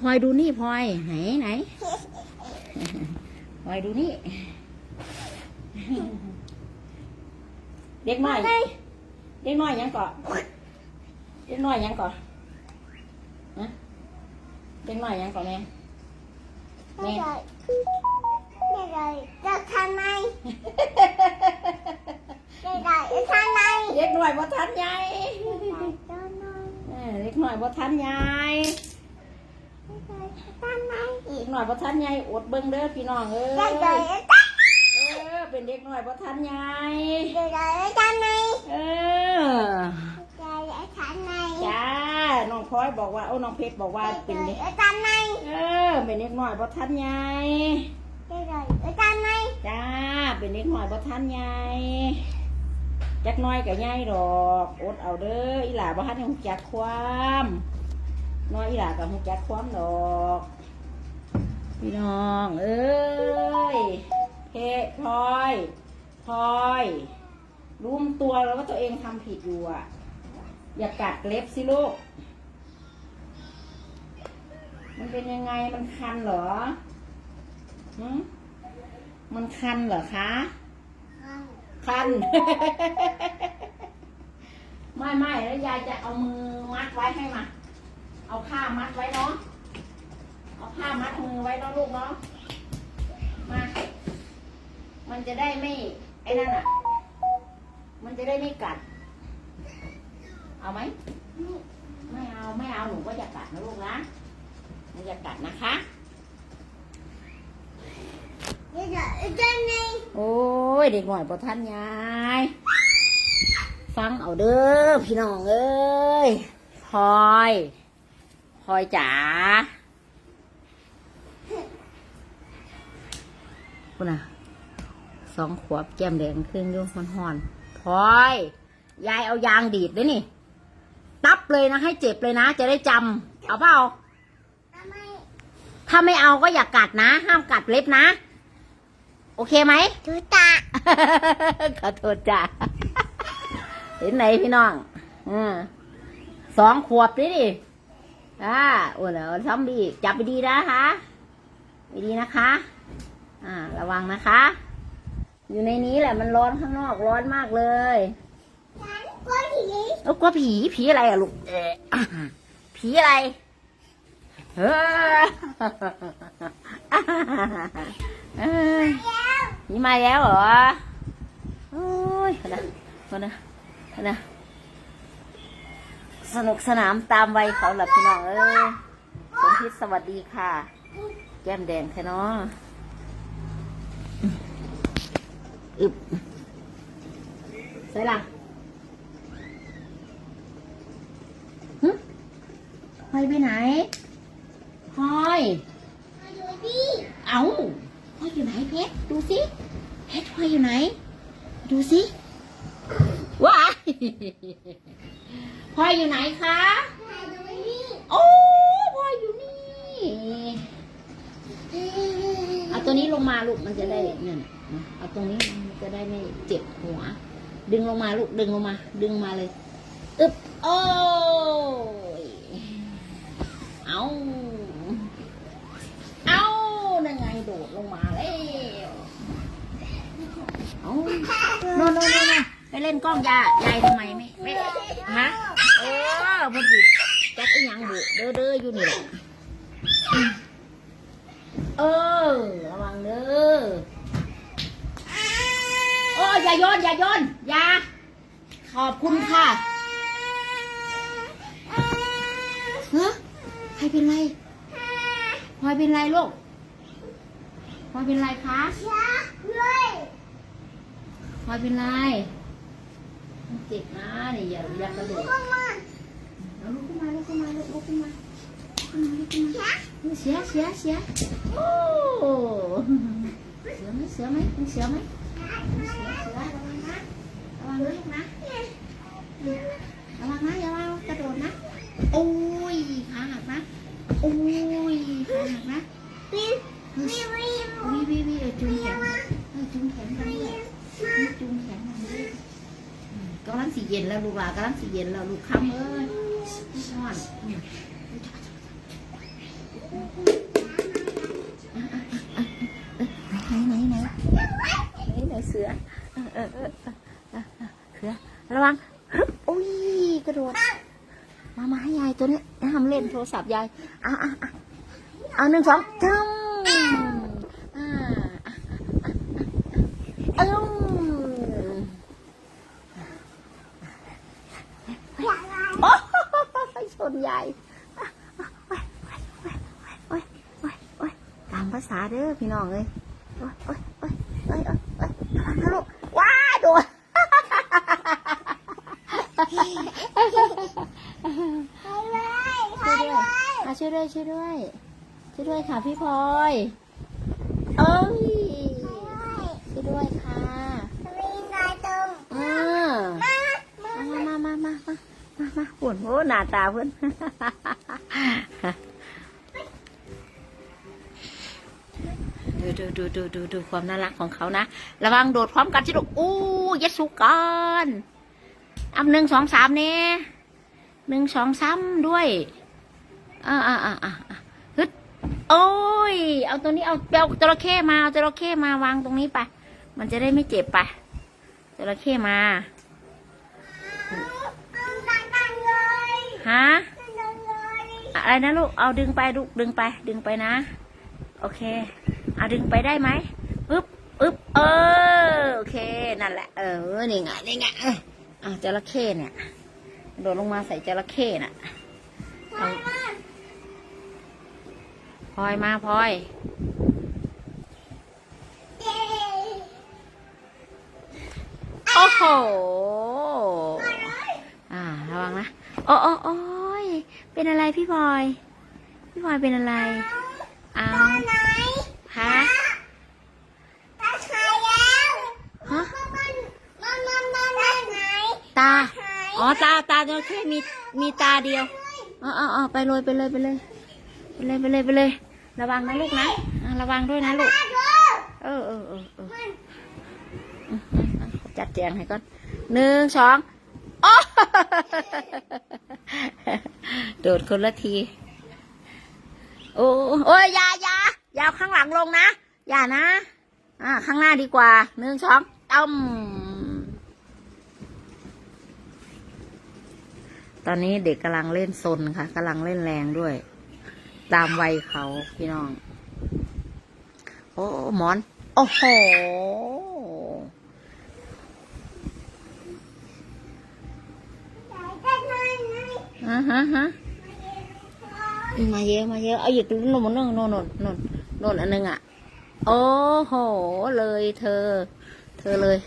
พลอยดูนี่พลอยไหนไหนพลอยดูนี่ เด็กน้อย เด็กน้อยยังเกาะเด็กน้อยยังเกาะฮะเด็กน้อยยังเกาะแม่ไม่ได้ไม่ได้จะทำไมไม่ได้จะทำไมเด็กน้อยบ่ทันยายไม่ได้จะทำไมเออเด็กน้อยบ่ทันยาย ไม่ได้จะทำไมเด็กน้อยบ่ทันยายอดเบิ่งเด้อพี่น้องเอ้ไม่ยได้จะทเออเป็นเด็กหน้อยบ่ทันยายำไม่ได้จะทำไมเออไม่ได้จะทำไมจ้าน้องพลอยบอกว่าโอ้น้องเพชรบอกว่าเป็นเด็กได้จะทำไมเออเป็นเด็กหน้อยบ่ทันยายไม่ได้จะทำไมจ้าเป็นเด็กหน้อยบ่ทันยายจักน้อยกับยายดอกอดเอาเด้ออีหล่าบ่ทันฮู้จักความ น้อยอีหลาก็ฮู้จักความดอกพี่น้องเอ้ยเพชรพลอยพลอยรู้ตัวแล้วว่าตัวเองทำผิดอยู่อะ อย่ากัดเล็บสิลูก มันเป็นยังไงมันคันเหรอหึมันคันเหรอคะคัน ไม่ไม่แล้วยายจะเอามือมัดไว้ให้มา เอาผ้ามัดไว้เนาะ เอาผ้ามัดมือไว้เนาะลูกเนาะ มา มันจะได้ไม่ไอ้นั่นอะ มันจะได้ไม่กัด เอาไหม ไม่เอาไม่เอาหนูก็อย่ากัดนะลูกนะไม่อย่ากัดนะคะไม่ได้จะทำไมโอ้ยเด็กหน่อยพอท่านยาย ฟังเอาเด้อพี่น้องเอ้ยพลอยพ ลอยจ๋าคุณน่ะสองขวบแก้มแดงครึ่งอยุ่มันห่อนพลอย ยายเอายางดีดด้วยนี่ ตับเลยนะ ให้เจ็บเลยนะ จะได้จำเอาเปล่าทำไมถ้าไม่เอาก็อย่ากัดนะ ห้ามกัดเล็บนะ โอเคไหมดูตาขอโทษจ้ะเห็นไหนพี่น้อง อืมสองขวบดิดิ อ่าโอ้โหซ้ำดีจับไปดีนะคะไปดีนะคะ อ่า ระวังนะคะ อยู่ในนี้แหละมันร้อนข้างนอกร้อนมากเลยฉันกลัวผีเอ้ากลัวผีผีอะไรอะลูกเอ๊ะผีอะไรเฮ้อเอ้ยแล้วนี่มาแล้วเหรอโอ้ยคนนะคนนะคนนะ สนุกสนามตามวัยเขาหลับพี่น้องเอ้ยสมพิษสวัสดีค่ะ แก้มแดงแค่เนาะอึบใส่ละหึพลอยไปไหนพลอยเอาพลอยอยู่ไหนเพชรดูสิเพชรพลอยอยู่ไหน ดูสิว้าย พลอยอยู่ไหนคะมาดูดิโอ้พลอยอยู่นี่เอาตัวนี้ลงมาลูกมันจะได้เนี่ยนะเอาตรงนี้มันจะได้ไม่เจ็บหัว ดึงลงมาลูกดึงลงมา ดึงมาเลยอึบโอ้ยเอาเอานั่นไงโดดลงมาแล้วเอาโน่นโน่นโน่นไปเล่นกล้องยายายทำไมไม่ไม่ฮะ เออพอดีจักอีหยังบุเด้อเด้ออยู่นี่แหละเออ ระวังเด้อโอ้ยอย่าโยนอย่าโยนอย่าขอบคุณค่ะฮะใครเป็นไรพลอยเป็นไรลูกพลอยเป็นไรคะช้าเลยพลอยเป็นไร เจ็บนะนี่อย่าอย่ากระโดดเข้ามาเอาลุกขึ้นมาลุกขึ้นมาลุกลุกขึ้นมาลุกขึ้นมาลุกขึ้นมาช้าเสียเสียเสียโอ้เสือไหมเสือไหมเป็นเสือไหมเสือเสือระวังนะระวังนะลูกนะระ ล้วลูกหลานกำลังสีเย็นแล้วลูกค้ำเอ้ยนอนไหนไหนไหนไหนไหนเสือเสือระวังอุ้ยกระโดดมามาให้ยายตัวนี้ทำเล่นโทรศัพท์ยายอะอะเอาหนึ่งสองจ้า ชนใหญ่โอ้ยโอ้ยตามภาษาเด้อพี่น้องเลยโอ้ยโอ้ยโอ้ยโอ้ยโอ้ยฮัลโหลว้าโดนช่วยด้วยยอะช่วยด้วยช่วยด้วยช่วยด้วยค่ะพี่พลอยเอ้ยช่วยด้วยค่ะ มีนายตรง อ่า มา มามามามามามามาปุ่ นโอ้หน้าตาเพื่อนดูดูดูดูดูดูความน่ารักของเขานะ ระวังโดดพร้อมกันสิลูกอู้เยสุกันอันหนึ่งสองสามเนี่ยหนึ่งสองสามด้วยอ่าอ่าอ่าอ่าอ่าฮึดโอ้ย เอาตัวนี้เอาเอาจระเข้มาเอาจระเข้มาวางตรงนี้ไป มันจะได้ไม่เจ็บไปจระเข้มา ดังดังเลย ฮะดังเลยอะไรนะลูก เอาดึงไปลูกดึงไป ดึงไปนะ โอเคเอาดึงไปได้ไหมอึ๊บอึ๊บเออโอเคนั่นแหละ เออนี่ไงนี่ไงเอออะจระเข้เนี่ยโดดลงมาใส่จระเข้น่ะเอาพลอยมาพลอยเย้โอ้โหอ่าระวังนะ โอ้โอ้โอ้ยเป็นอะไรพี่พลอย พี่พลอยเป็นอะไรเอาไหนฮะตาหายแล้วฮะมันมันมันมันมันไหนตาหายอ๋อตาตาจระเข้มีมีตาเดียวอ๋ออ๋ออ๋อไปเลยไปเลยไปเลยไปเลยไปเลยไปเลย ระวังนะลูกนะอะระวังด้วยนะลูกมาดูเออเออเออเออมันอืมอืมอืมจัดแจงให้ก่อนหนึ่งสอง โดดคนละที โอ้โอ้ยยาอยาอยาเอาข้างหลังลงนะ อย่านะ อ่า ข้างหน้าดีกว่าหนึ่งสองต้มตอนนี้เด็กกำลังเล่นซนค่ะกำลังเล่นแรงด้วย ตามวัยเขาพี่น้อง โอ้หมอน โอ้โห ฮะฮะฮะมาเยอะมาเยอะเอาอีกโน่นโน่นโน่นโน่นโน่นโน่นอันหนึงอะ โอ้โห เลยเธอ เธอเลย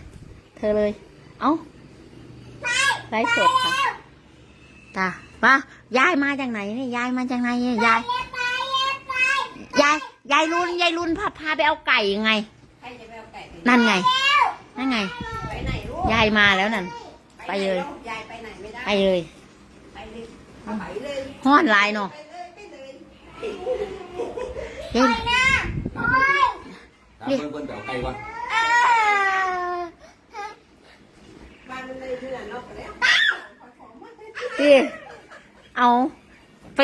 เธอเลย เอ้าไลฟ์สดค่ะตาป้ายายมาจากไหนเนี่ยยายมาจากไหนเนี่ยยายไปไปยายยายรุนยายรุนพาพาไปเอาไก่ยังไงใครจะไปเอาไก่ไปนั่นไงนั่นไงไปไหนลูกยายมาแล้วนั่น ไปเลยไหนกยายไปไหนไม่ได้ไปเลย ห้อนลายเนาะไปเลยไปเลยเล่นนะโอ้ยตามเพื่อนเพื่อนไปเอาไก่ก่อนอ่าบ้านมันเลยเดือนเนาะไปแล้วดิเอาไป